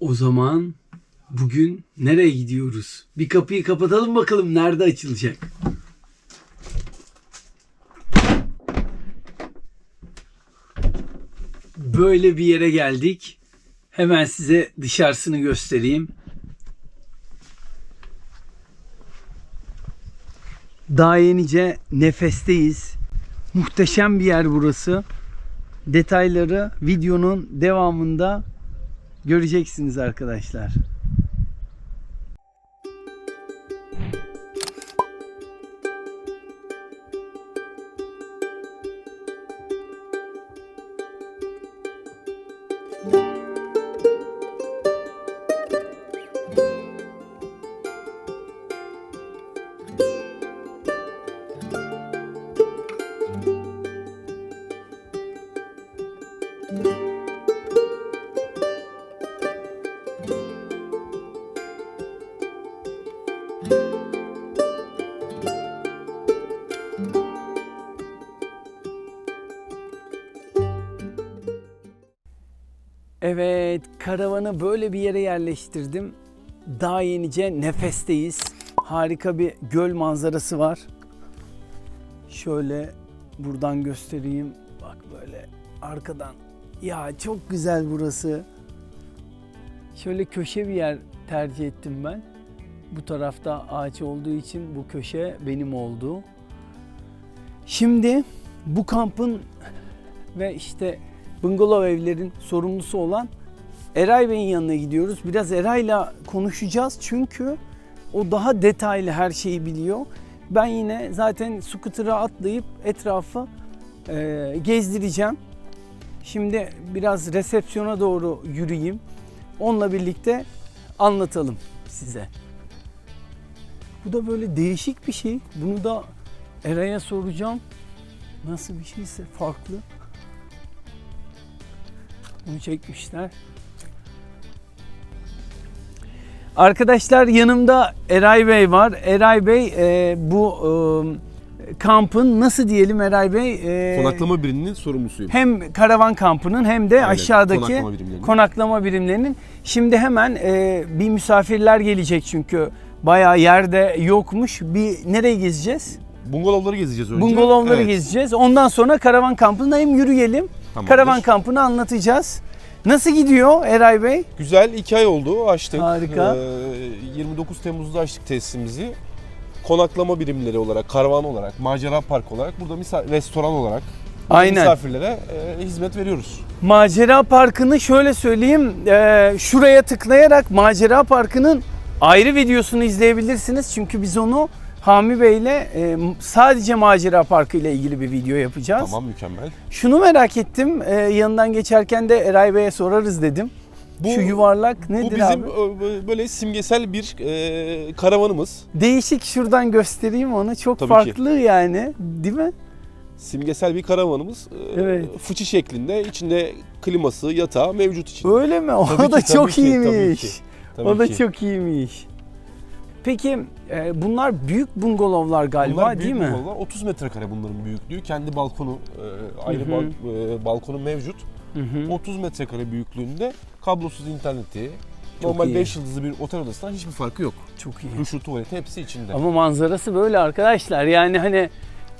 O zaman bugün nereye gidiyoruz? Bir kapıyı kapatalım bakalım nerede açılacak. Böyle bir yere geldik. Hemen size dışarısını göstereyim. Daha yenice nefesteyiz. Muhteşem bir yer burası. Detayları videonun devamında göreceksiniz arkadaşlar. Evet, karavanı böyle bir yere yerleştirdim. Daha yenice nefesteyiz. Harika bir göl manzarası var. Şöyle buradan göstereyim. Bak böyle arkadan. Ya çok güzel burası. Şöyle köşe bir yer tercih ettim ben. Bu tarafta ağaç olduğu için bu köşe benim oldu. Şimdi bu kampın ve işte bungalov evlerin sorumlusu olan Eray Bey'in yanına gidiyoruz. Biraz Eray'la konuşacağız çünkü o daha detaylı her şeyi biliyor. Ben yine zaten scooter'a atlayıp etrafı e, gezdireceğim. Şimdi biraz resepsiyona doğru yürüyeyim. Onunla birlikte anlatalım size. Bu da böyle değişik bir şey. Bunu da Eray'a soracağım. Nasıl bir şeyse farklı. Bunu çekmişler. Arkadaşlar yanımda Eray Bey var. Eray Bey e, bu e, kampın nasıl diyelim Eray Bey? E, Konaklama biriminin sorumlusuyum. hem karavan kampının hem de Aynen, aşağıdaki konaklama birimlerinin. konaklama birimlerinin. Şimdi hemen e, bir misafirler gelecek çünkü bayağı yerde yokmuş. Bir nereye gezeceğiz? Bungalovları gezeceğiz önce. Bungalovları Evet, gezeceğiz. Ondan sonra karavan kampında hem yürüyelim. tamamdır. Karavan kampını anlatacağız. Nasıl gidiyor Eray Bey? Güzel iki ay oldu açtık. Harika. Ee, 29 Temmuz'da açtık tesisimizi. Konaklama birimleri olarak, karavan olarak, macera park olarak, burada misa- restoran olarak Aynen. misafirlere e, hizmet veriyoruz. Macera Parkı'nı şöyle söyleyeyim. e, şuraya tıklayarak Macera Parkı'nın ayrı videosunu izleyebilirsiniz. Çünkü biz onu Hami Bey'le e, sadece Macera Parkı ile ilgili bir video yapacağız. Tamam mükemmel. Şunu merak ettim. e, yanından geçerken de Eray Bey'e sorarız dedim. Bu, Şu yuvarlak nedir bu bizim abi? e, böyle simgesel bir e, karavanımız. Değişik şuradan göstereyim onu. Çok Tabii ki. farklı yani. Değil mi? Simgesel bir karavanımız. E, Evet. Fıçı şeklinde. içinde kliması, yatağı mevcut için. Öyle mi? O Tabii da ki, tabii çok ki, tabii iyiymiş. ki. Tabii o da ki. çok iyiymiş. Peki e, bunlar büyük bungalovlar galiba Bunlar değil büyük mi? bungalovlar. 30 metrekare bunların büyüklüğü. Kendi balkonu, e, ayrı bal- e, balkonu mevcut. Hı hı. 30 metrekare büyüklüğünde kablosuz interneti, Çok normal iyi. 5 yıldızlı bir otel odasından hiçbir farkı yok. Çok iyi. Duşu, tuvaleti hepsi içinde. Ama manzarası böyle arkadaşlar. Yani hani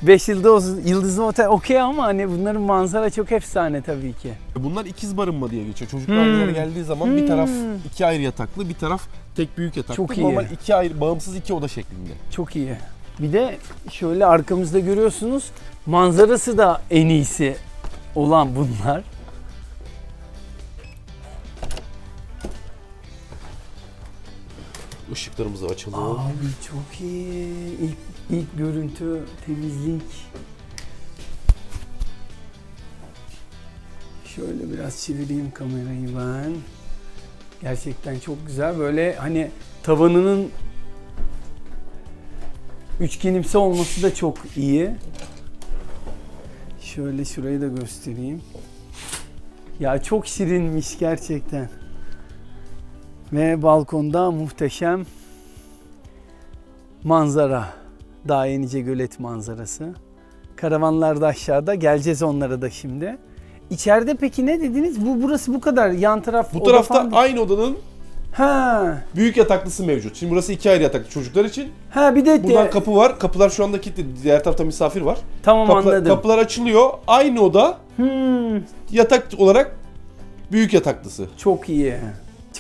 5 yıldız yıldızlı otel okey ama hani bunların manzara çok efsane tabii ki. Bunlar ikiz barınma diye geçiyor. Çocuklar Hmm. bir yere geldiği zaman bir taraf Hmm. iki ayrı yataklı, bir taraf tek büyük yataklı. Çok iyi. Normal iki ayrı, bağımsız iki oda şeklinde. Çok iyi. Bir de şöyle arkamızda görüyorsunuz manzarası da en iyisi olan bunlar. Işıklarımızı açalım. Abi çok iyi. İlk, ilk görüntü, temizlik. Şöyle biraz çevireyim kamerayı ben. Gerçekten çok güzel. Böyle hani tavanının üçgenimsi olması da çok iyi. Şöyle şurayı da göstereyim. Ya çok şirinmiş gerçekten. Ve balkonda muhteşem manzara. Daha yenice gölet manzarası. Karavanlar da aşağıda. Geleceğiz onlara da şimdi. İçeride peki ne dediniz? Bu burası bu kadar. Yan taraf Bu oda tarafta falan- aynı odanın Ha. Büyük yataklısı mevcut. Şimdi burası iki ayrı yataklı çocuklar için. Ha bir de Buradan de- kapı var. Kapılar şu anda kilitli. Diğer tarafta misafir var. tamam Kapı- anladım. kapılar açılıyor. Aynı oda Hmm, yatak olarak büyük yataklısı. çok iyi.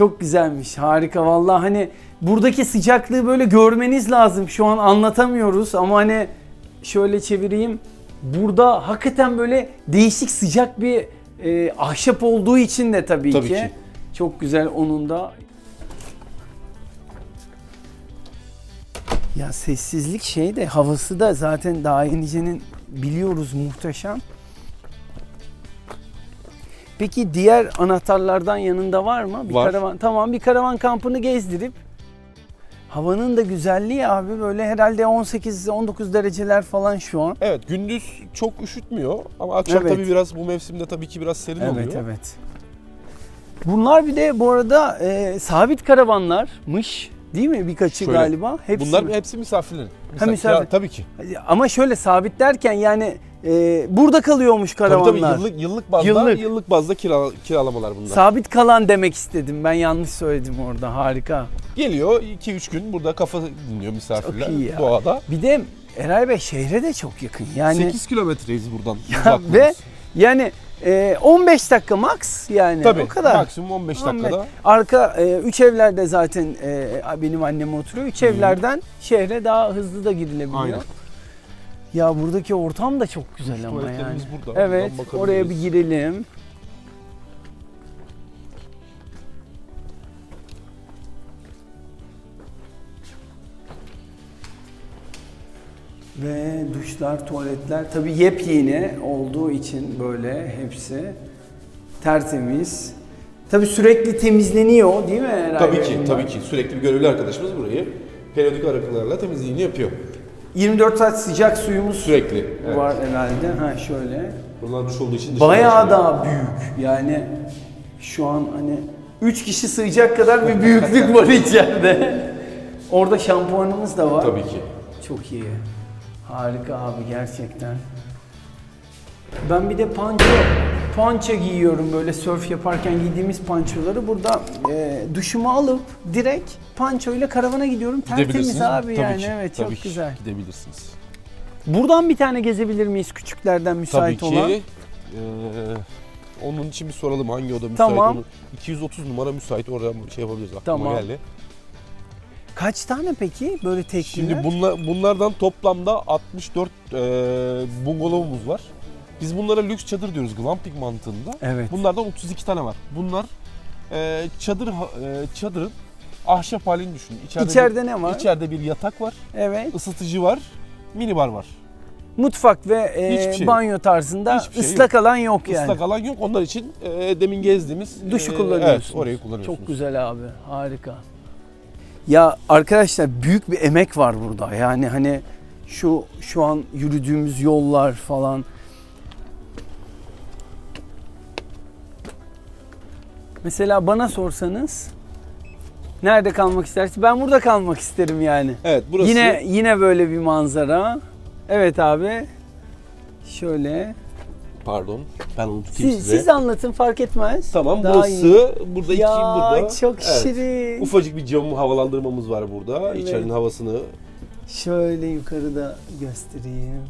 Çok güzelmiş. Harika vallahi hani buradaki sıcaklığı böyle görmeniz lazım. Şu an anlatamıyoruz ama hani şöyle çevireyim. Burada hakikaten böyle değişik sıcak bir e, ahşap olduğu için de tabii, Tabii ki. ki. Çok güzel onun da. Ya sessizlik şey de havası da zaten daha yenicenin biliyoruz muhteşem. Peki diğer anahtarlardan yanında var mı? Bir Var. karavan. Tamam bir karavan kampını gezdirip havanın da güzelliği abi böyle herhalde 18-19 dereceler falan şu an. Evet gündüz çok üşütmüyor ama akşam Evet. tabii biraz bu mevsimde tabii ki biraz serin Evet oluyor. evet. Bunlar bir de bu arada e, sabit karavanlarmış değil mi birkaçı Şöyle, galiba? Hepsi Bunlar mi? hepsi misafirlerin. Ha, misafir. Ya, tabii ki. Ama şöyle sabit derken yani e, burada kalıyormuş Tabii karavanlar. tabii yıllık yıllık bazda Yıllık. yıllık, bazda kira, kiralamalar bunlar. Sabit kalan demek istedim. Ben yanlış söyledim orada. Harika. Geliyor 2-3 gün burada kafa dinliyor misafirler Çok iyi ya. doğada. Bir de Eray Bey şehre de çok yakın. Yani 8 kilometreyiz buradan. Ya uzaklığımız. ve yani e, 15 dakika max yani Tabii o kadar. maksimum 15 dakikada. Arka e, üç evlerde zaten e, benim annem oturuyor. Üç evlerden şehre daha hızlı da girilebiliyor. Aynen. Ya buradaki ortam da çok güzel ama yani. Burada. Evet, Buradan oraya bir girelim. Ve duşlar, tuvaletler tabii yepyeni olduğu için böyle hepsi tertemiz. Tabii sürekli temizleniyor değil mi? Eray Tabii ki, bunlar? tabii ki. Sürekli bir görevli arkadaşımız burayı periyodik aralıklarla temizliğini yapıyor. 24 saat sıcak suyumuz Sürekli. Evet. var herhalde. Ha şöyle. Bunlar duş olduğu için Bayağı daha büyük. Yani şu an hani 3 kişi sığacak kadar bir büyüklük var içeride. Orada şampuanımız da var. Tabii ki. Çok iyi. Harika abi gerçekten. Ben bir de panço panço giyiyorum böyle surf yaparken giydiğimiz pançoları. Burada e, duşumu alıp direkt panço ile karavana gidiyorum. Tertemiz Gidebilirsiniz. abi Tabii yani. ki, Evet tabii çok ki güzel. Gidebilirsiniz. Buradan bir tane gezebilir miyiz küçüklerden müsait Tabii ki. olan? Ee, onun için bir soralım hangi oda müsait Tamam. onu. 230 numara müsait oradan şey yapabiliriz aklıma Tamam. geldi. Kaç tane peki böyle tekneler? Şimdi bunla, bunlardan toplamda 64 e, bungalovumuz var. Biz bunlara lüks çadır diyoruz glamping mantığında. Evet. Bunlardan 32 tane var. Bunlar e, çadır e, çadırın ahşap halini düşünün. İçeride, İçeride bir, ne var? İçeride bir yatak var, Evet. ısıtıcı var, minibar var. Mutfak ve e, şey yok. banyo tarzında Hiçbir şey ıslak alan yok yani. Islak alan yok. Onlar için e, demin gezdiğimiz Duşu e, kullanıyorsunuz. Evet, orayı kullanıyorsunuz. Çok güzel abi. Harika. Ya arkadaşlar büyük bir emek var burada. Yani hani şu şu an yürüdüğümüz yollar falan. Mesela bana sorsanız nerede kalmak istersin? Ben burada kalmak isterim yani. Evet, burası Yine yine böyle bir manzara. Evet abi. Şöyle. pardon. Ben onu tutayım Siz, size. siz anlatın fark etmez. Tamam Daha burası iyi. burada iki Ya burada. çok Evet. şirin. Ufacık bir cam havalandırmamız var burada. Evet. İçerinin havasını. Şöyle yukarıda göstereyim.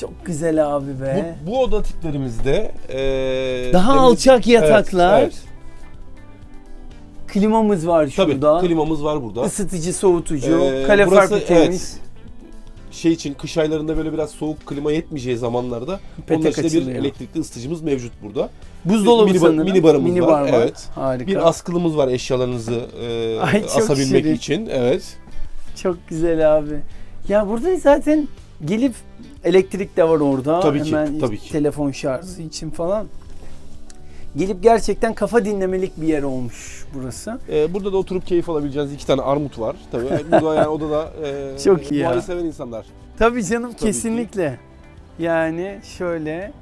Çok güzel abi be. Bu, bu oda tiplerimizde e, Daha demin- alçak yataklar. Evet, evet. Klimamız var Tabii şurada. klimamız var burada. Isıtıcı, soğutucu, Ee, kale burası, farklı temiz. Şey için kış aylarında böyle biraz soğuk klima yetmeyeceği zamanlarda Petek onun için de bir açılıyor. elektrikli ısıtıcımız mevcut burada. Buzdolabı mini sanırım. mini barımız var, evet. Harika. Bir askılımız var eşyalarınızı e, Ay, çok asabilmek şirin. için. Evet. Çok güzel abi. Ya burada zaten gelip elektrik de var orada. Tabii ki, Hemen tabii ki. telefon şarjı için falan. Gelip gerçekten kafa dinlemelik bir yer olmuş burası. E, burada da oturup keyif alabileceğiniz iki tane armut var. Tabii burada yani odada e, Çok iyi ya. doğayı seven insanlar. Tabii canım Tabii ki. kesinlikle. Yani şöyle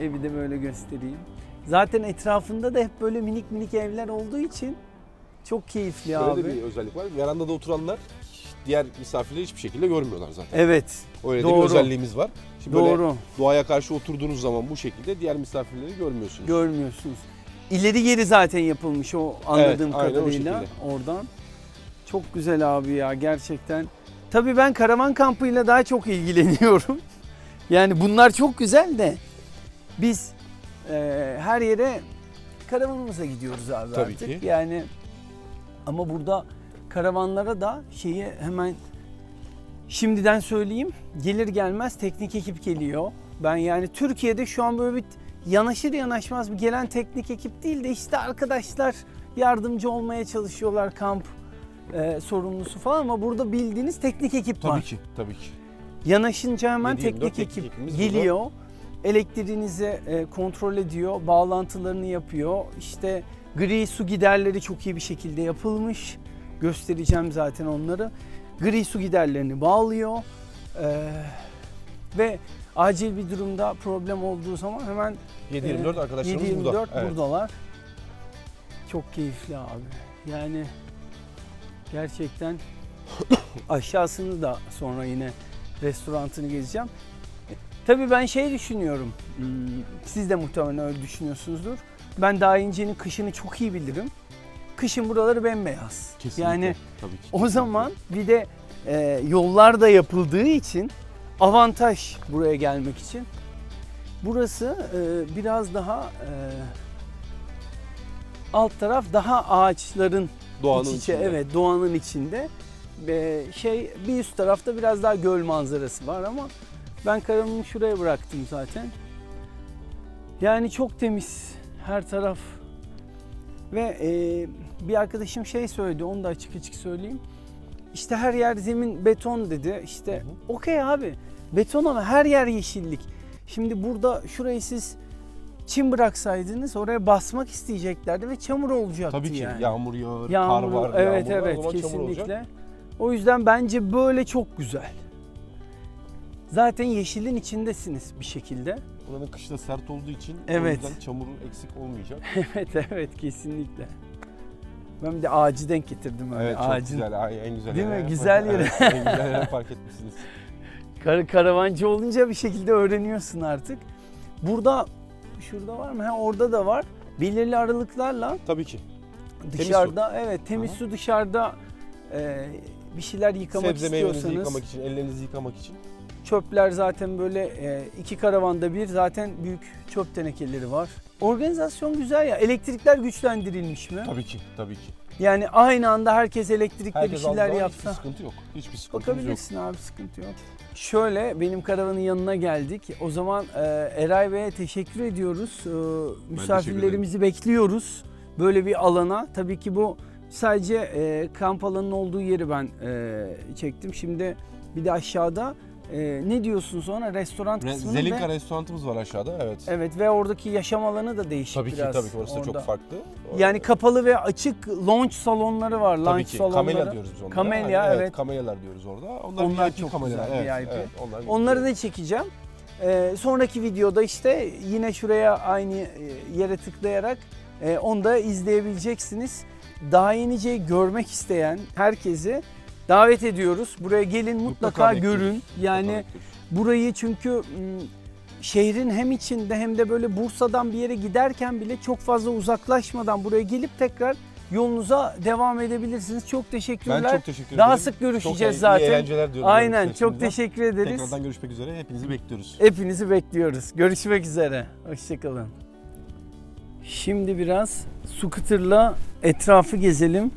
evi de böyle göstereyim. Zaten etrafında da hep böyle minik minik evler olduğu için çok keyifli Böyle abi. de bir özellik var. Verandada oturanlar diğer misafirleri hiçbir şekilde görmüyorlar zaten. Evet, Öyle de doğru. bir özelliğimiz var. Şimdi böyle doğru. doğaya karşı oturduğunuz zaman bu şekilde diğer misafirleri görmüyorsunuz. Görmüyorsunuz. ileri geri zaten yapılmış o anladığım Evet, aynen o kadarıyla oradan. Çok güzel abi ya gerçekten. Tabii ben karavan kampıyla daha çok ilgileniyorum. Yani bunlar çok güzel de biz e, her yere karavanımıza gidiyoruz abi Tabii artık. ki. Yani ama burada karavanlara da şeyi hemen şimdiden söyleyeyim. Gelir gelmez teknik ekip geliyor. Ben yani Türkiye'de şu an böyle bir yanaşır yanaşmaz bir gelen teknik ekip değil de işte arkadaşlar yardımcı olmaya çalışıyorlar kamp e, sorumlusu falan ama burada bildiğiniz teknik ekip Tabii var. ki, tabii ki. Yanaşınca hemen 7-24 teknik ekip geliyor. Elektriğinizi e, kontrol ediyor, bağlantılarını yapıyor. İşte gri su giderleri çok iyi bir şekilde yapılmış. Göstereceğim zaten onları. Gri su giderlerini bağlıyor. E, ve acil bir durumda problem olduğu zaman hemen 7-24 e, arkadaşlarımız 7-24 burada. Evet. buradalar. Çok keyifli abi. Yani gerçekten aşağısını da sonra yine restorantını gezeceğim. Tabii ben şey düşünüyorum. hmm, Siz de muhtemelen öyle düşünüyorsunuzdur. Ben daha incenin kışını çok iyi bilirim. Kışın buraları bembeyaz. Kesinlikle. Yani tabii ki. o zaman bir de e, yollar da yapıldığı için avantaj buraya gelmek için. Burası e, biraz daha e, alt taraf daha ağaçların doğanın iç içe, içinde. evet doğanın içinde. Ve şey bir üst tarafta biraz daha göl manzarası var ama ben karavanımı şuraya bıraktım zaten. Yani çok temiz her taraf. Ve e, bir arkadaşım şey söyledi onu da açık açık söyleyeyim. İşte her yer zemin beton dedi. İşte okey abi beton ama her yer yeşillik. Şimdi burada şurayı siz çim bıraksaydınız oraya basmak isteyeceklerdi ve çamur olacaktı Tabii ki. yani. Yağmur yağar, kar var, evet yağmur var, evet o zaman çamur olacak. kesinlikle. O yüzden bence böyle çok güzel. Zaten yeşilin içindesiniz bir şekilde. Buranın kışı da sert olduğu için Evet. o yüzden çamuru eksik olmayacak. evet evet kesinlikle. Ben bir de ağacı denk getirdim öyle evet çok ağacın. güzel. En güzel Değil mi? Güzel yere. Evet, en güzel yere fark etmişsiniz. Kar- karavancı olunca bir şekilde öğreniyorsun artık. Burada şurada var mı? Ha, orada da var. Belirli aralıklarla Tabii ki. su. dışarıda evet temiz Aha. su dışarıda e, bir şeyler yıkamak Sebze meyvenizi istiyorsanız yıkamak için, ellerinizi yıkamak için. Çöpler zaten böyle e, iki karavanda bir zaten büyük çöp tenekeleri var. Organizasyon güzel ya. Elektrikler güçlendirilmiş mi? Tabii ki, tabii ki. Yani aynı anda herkes elektrikle Herkes bir şeyler yapsa. Hiçbir sıkıntı yok. Hiçbir sıkıntımız yok. Bakabilirsin abi sıkıntı yok. Şöyle benim karavanın yanına geldik. O zaman e, Eray Bey'e teşekkür ediyoruz. E, misafirlerimizi bekliyoruz böyle bir alana. Tabii ki bu sadece e, kamp alanının olduğu yeri ben e, çektim. Şimdi bir de aşağıda e, ne diyorsun sonra restoran Re- kısmını Zelinka ve, restorantımız var aşağıda. Evet. evet ve oradaki yaşam alanı da değişik Tabii ki biraz. tabii ki orası da orada. çok farklı. Yani kapalı ve açık lounge salonları var. tabii Lounge ki salonları. kamelya diyoruz biz onlara. Kamelya, Hani evet. Kamelyalar diyoruz orada. Onlar, Onlar VIP çok kamelyalar. güzel, Evet, VIP. evet, onlar Onları da çekeceğim. Ee, sonraki videoda işte yine şuraya aynı e, yere tıklayarak e, onu da izleyebileceksiniz. Daha yeniceyi görmek isteyen herkesi davet ediyoruz. Buraya gelin mutlaka, bekliyoruz. görün. Yani burayı çünkü şehrin hem içinde hem de böyle Bursa'dan bir yere giderken bile çok fazla uzaklaşmadan buraya gelip tekrar yolunuza devam edebilirsiniz. Çok teşekkürler. ben çok teşekkür Daha ederim. sık Çok görüşeceğiz iyi- zaten. İyi eğlenceler diyorum. Aynen çok teşekkür ederiz. Tekrardan görüşmek üzere. Hepinizi bekliyoruz. Hepinizi bekliyoruz. Görüşmek üzere. Hoşçakalın. Şimdi biraz scooter'la etrafı gezelim.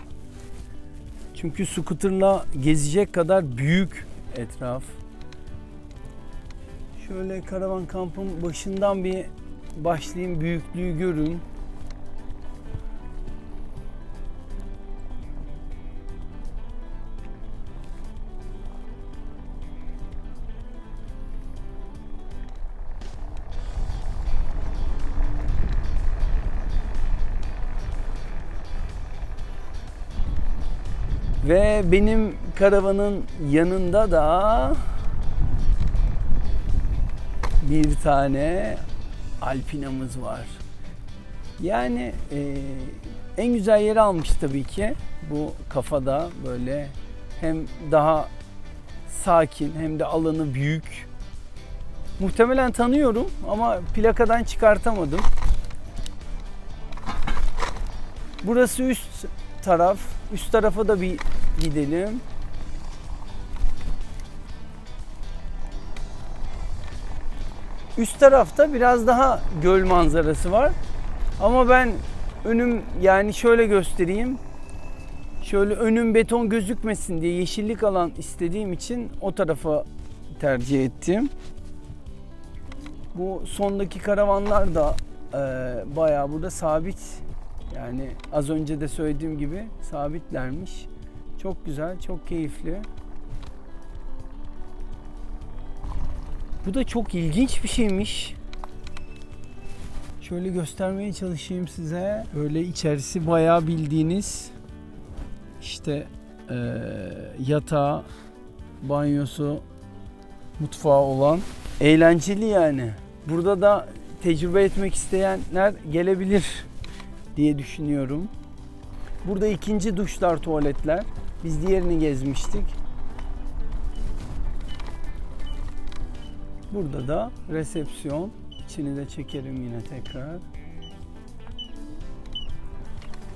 Çünkü scooter'la gezecek kadar büyük etraf. Şöyle karavan kampın başından bir başlayayım. Büyüklüğü görün. Ve benim karavanın yanında da bir tane Alpina'mız var. Yani e, en güzel yeri almış tabii ki bu kafada böyle hem daha sakin hem de alanı büyük. Muhtemelen tanıyorum ama plakadan çıkartamadım. Burası üst taraf. Üst tarafa da bir gidelim. Üst tarafta biraz daha göl manzarası var. Ama ben önüm yani şöyle göstereyim. Şöyle önüm beton gözükmesin diye yeşillik alan istediğim için o tarafa tercih ettim. Bu sondaki karavanlar da e, bayağı burada sabit. Yani az önce de söylediğim gibi sabitlermiş. Çok güzel, çok keyifli. Bu da çok ilginç bir şeymiş. Şöyle göstermeye çalışayım size. Böyle içerisi bayağı bildiğiniz işte eee, yatağı, banyosu, mutfağı olan eğlenceli yani. Burada da tecrübe etmek isteyenler gelebilir diye düşünüyorum. Burada ikinci duşlar, tuvaletler. Biz diğerini gezmiştik. Burada da resepsiyon. İçini de çekerim yine tekrar.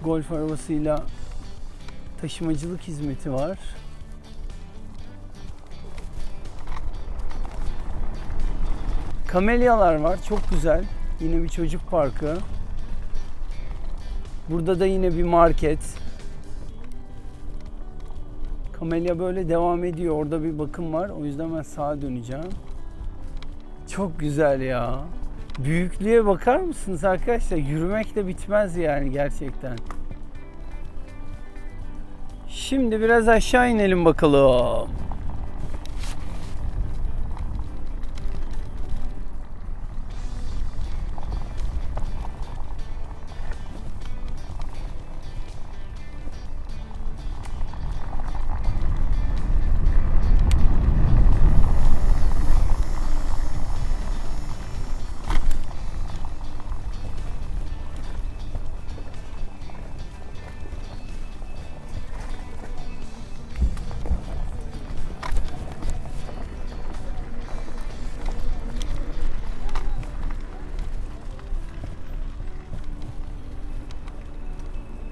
Golf arabasıyla taşımacılık hizmeti var. Kamelyalar var. Çok güzel. Yine bir çocuk parkı. Burada da yine bir market. Kamelya böyle devam ediyor. Orada bir bakım var. O yüzden ben sağa döneceğim. Çok güzel ya. Büyüklüğe bakar mısınız arkadaşlar? Yürümek de bitmez yani gerçekten. Şimdi biraz aşağı inelim bakalım.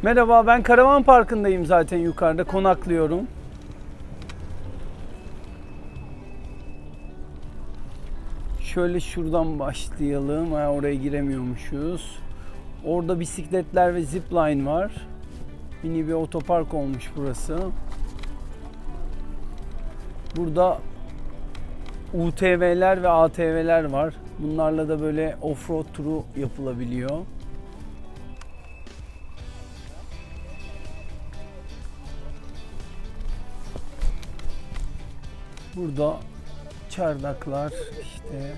Merhaba ben karavan parkındayım zaten yukarıda konaklıyorum. Şöyle şuradan başlayalım. Ha, oraya giremiyormuşuz. Orada bisikletler ve zipline var. Mini bir otopark olmuş burası. Burada UTV'ler ve ATV'ler var. Bunlarla da böyle offroad turu yapılabiliyor. Burada çardaklar işte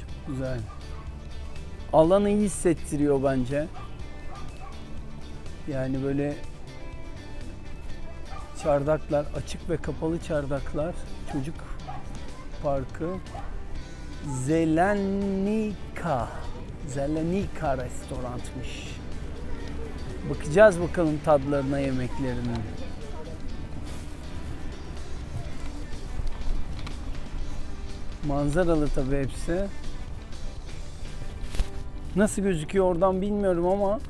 çok güzel. Alanı iyi hissettiriyor bence. Yani böyle çardaklar, açık ve kapalı çardaklar, çocuk parkı. Zelenika. Zelenika restorantmış. Bakacağız bakalım tadlarına, yemeklerine. Manzaralı tabii hepsi. Nasıl gözüküyor oradan bilmiyorum ama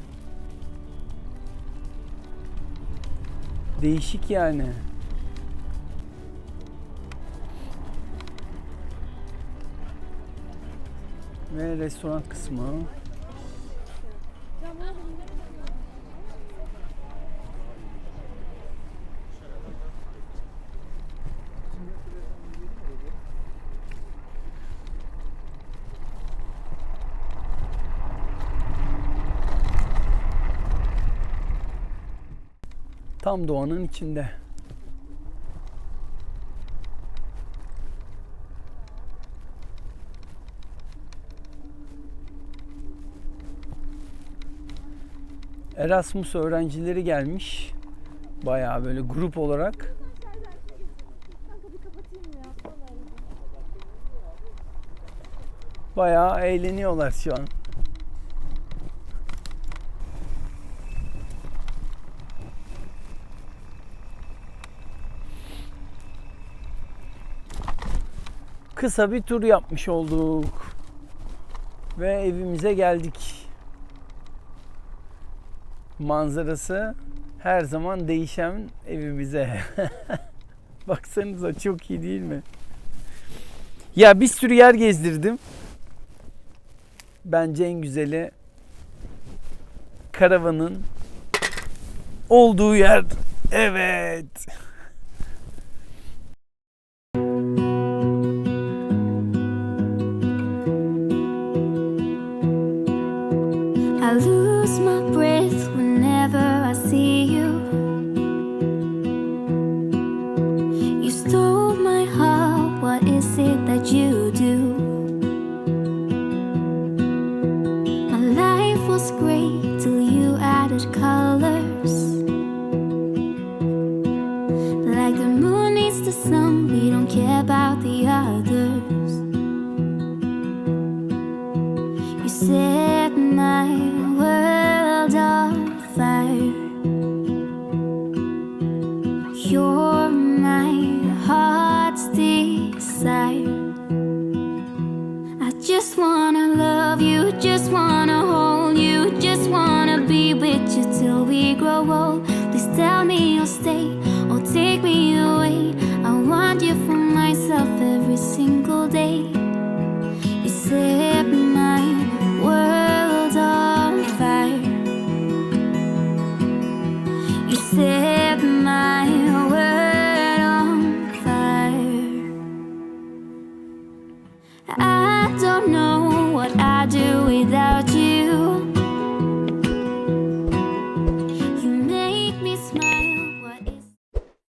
değişik yani. Ve restoran kısmı. Tam doğanın içinde. Erasmus öğrencileri gelmiş. Bayağı böyle grup olarak. Bayağı eğleniyorlar şu an. kısa bir tur yapmış olduk. Ve evimize geldik. Manzarası her zaman değişen evimize. Baksanıza çok iyi değil mi? Ya bir sürü yer gezdirdim. Bence en güzeli karavanın olduğu yer. Evet. I lose my breath whenever I see you. You stole my heart, what is it that you do? just wanna love you, just wanna hold you, just wanna be with you till we grow old.